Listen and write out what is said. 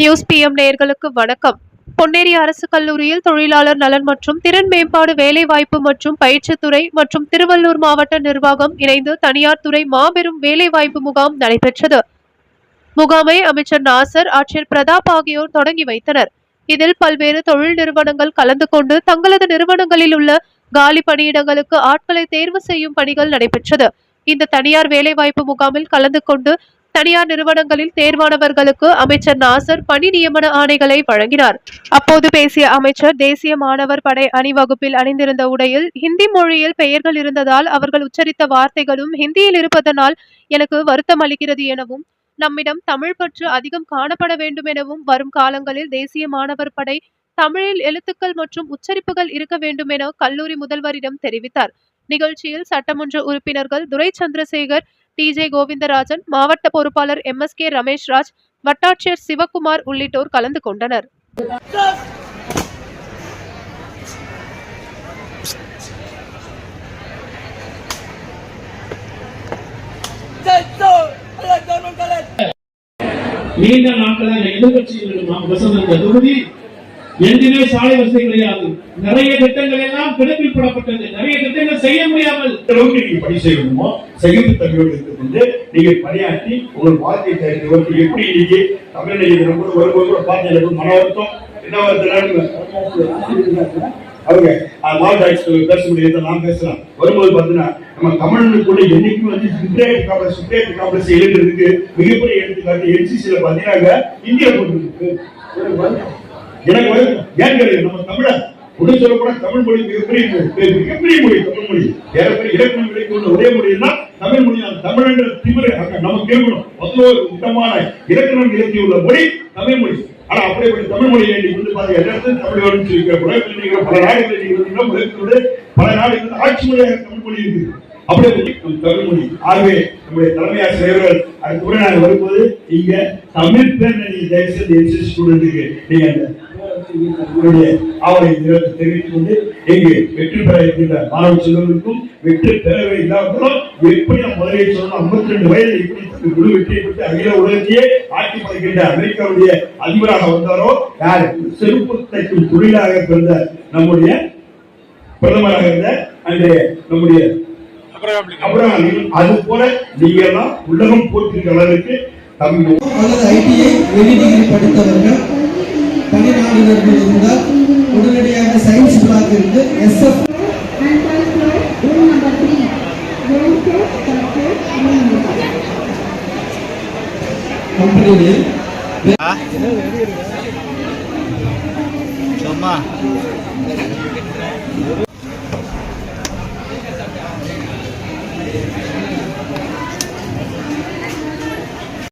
News PM நேயர்களுக்கு வணக்கம். பொன்னேரி அரசு கல்லூரியில் தொழிலாளர் நலன் மற்றும் திறன் மேம்பாடு வேலைவாய்ப்பு மற்றும் பயிற்சித்துறை மற்றும் திருவள்ளூர் மாவட்ட நிர்வாகம் இணைந்து தனியார் துறை மாபெரும் வேலைவாய்ப்பு முகாம் நடைபெற்றது. முகாமை அமைச்சர் நாசர் ஆட்சியர் பிரதாப் ஆகியோர் தொடங்கி வைத்தனர். இதில் பல்வேறு தொழில் நிறுவனங்கள் கலந்து கொண்டு தங்களது நிறுவனங்களில் உள்ள காலி பணியிடங்களுக்கு ஆட்களை தேர்வு செய்யும் பணிகள் நடைபெற்றது. இந்த தனியார் வேலைவாய்ப்பு முகாமில் கலந்து கொண்டு தனியார் நிறுவனங்களில் தேர்வானவர்களுக்கு அமைச்சர் நாசர் பணி நியமன ஆணைகளை வழங்கினார். அப்போது பேசிய அமைச்சர் தேசிய மாணவர் படை அணிவகுப்பில் அணிந்திருந்த உடையில் ஹிந்தி மொழியில் பெயர்கள் இருந்ததால் அவர்கள் உச்சரித்த வார்த்தைகளும் ஹிந்தியில் இருப்பதனால் எனக்கு வருத்தம் அளிக்கிறது எனவும் நம்மிடம் தமிழ் பற்று அதிகம் காணப்பட வேண்டும் எனவும் வரும் காலங்களில் தேசிய மாணவர் படை தமிழில் எழுத்துக்கள் மற்றும் உச்சரிப்புகள் இருக்க வேண்டும் என கல்லூரி முதல்வரிடம் தெரிவித்தார். நிகழ்ச்சியில் சட்டமன்ற உறுப்பினர்கள் துரை சந்திரசேகர் டி ஜே கோவிந்தராஜன் மாவட்ட பொறுப்பாளர் எம் எஸ் கே ரமேஷ்ராஜ் வட்டாட்சியர் சிவக்குமார் உள்ளிட்டோர் கலந்து கொண்டனர். நீண்ட நாட்களாக எதிர்கட்சிகளுக்கு நாம் வசந்த தொகுதி எங்குமே சாலை வசதி கிடையாது நிறைய திட்டங்கள் எல்லாம் கிடப்பில் போடப்பட்டது. நிறைய திட்டங்கள் செய்ய முடியாமல். அளவுக்கு நீங்க பணி செய்யணுமோ சகிப்பு தன்மையோடு இருந்து நீங்க பணியாற்றி உங்கள் வாழ்க்கை தயாரித்து எப்படி இன்னைக்கு தமிழ் ரொம்ப வரும்போது கூட பார்த்து எனக்கு மன வருத்தம். என்ன வருத்தம்? அவங்க அஹ், மாவட்ட ஆட்சியர் பேச முடியாது நான் பேசலாம் வரும்போது பார்த்தீங்கன்னா நம்ம தமிழ்நாட்டுக்குள்ள என்னைக்கும் வந்து சுப்ரேட் காம்ப்ளெக்ஸ் சுப்ரேட் காம்ப்ளெக்ஸ் எழுதுறதுக்கு மிகப்பெரிய எடுத்துக்காட்டு என்சிசியில பார்த்தீங்கன்னா இந்தியா போட்டுருக்கு. எனக்கு வந்து ஏன் தெரியும் நம்ம தமிழ உடனே சொல்லப்பட தமிழ் மொழி மிகப்பெரிய மொழி. மிகப்பெரிய மொழி தமிழ் மொழி. ஏறப்பெரிய இலக்கணம் ஒரே மொழின்னா தமிழ் மொழி தான். தமிழ் என்ற நமக்கு இருக்கணும் பதினோரு முக்கியமான இலக்கணம் இலக்கிய உள்ள மொழி தமிழ் மொழி. ஆனா அப்படியே தமிழ் மொழியை நீங்க வந்து பாருங்க. எல்லா தமிழ் சொல்லிக்கிற உலகத்தில் நீங்க பல நாடுகளில் நீங்க வந்து உலகத்தோடு பல நாடுகள் ஆட்சி மொழியாக தமிழ் மொழி இருக்குது. அப்படியே தமிழ் மொழி. ஆகவே நம்முடைய தலைமை ஆசிரியர்கள் முறை வரும்போது இங்க தமிழ் பேர் நீங்க தயவு செய்து ஸ்டூடெண்ட்டுக்கு நீங்க அந்த உங்களுடைய ஆவலை தெரிவித்துக் கொண்டு இங்கு வெற்றி பெற இருக்கின்ற மாணவ செல்வங்களுக்கும் வெற்றி பெறவே இல்லாமலும் எப்படி நம்ம முதலில் சொல்லணும் ஐம்பத்தி ரெண்டு வயதில் எப்படி முழு வெற்றியை பெற்று அகில உலகத்தையே ஆட்சி படைக்கின்ற அமெரிக்காவுடைய அதிபராக வந்தாரோ யார்? செருப்பு தைக்கும் தொழிலாக பிறந்த நம்முடைய பிரதமராக இருந்த அன்றைய நம்முடைய அது போல நீங்க எல்லாம் உலகம் போற்றிருக்கிற அளவுக்கு தமிழ் அல்லது ஐடிஐ வெளி டிகிரி படித்தவர்கள் மாணவர்கள் இருந்தால் உடனடியாக சயின்ஸ் பிளாக் இருந்து எஸ்எஃப் கம்பெனியில் சும்மா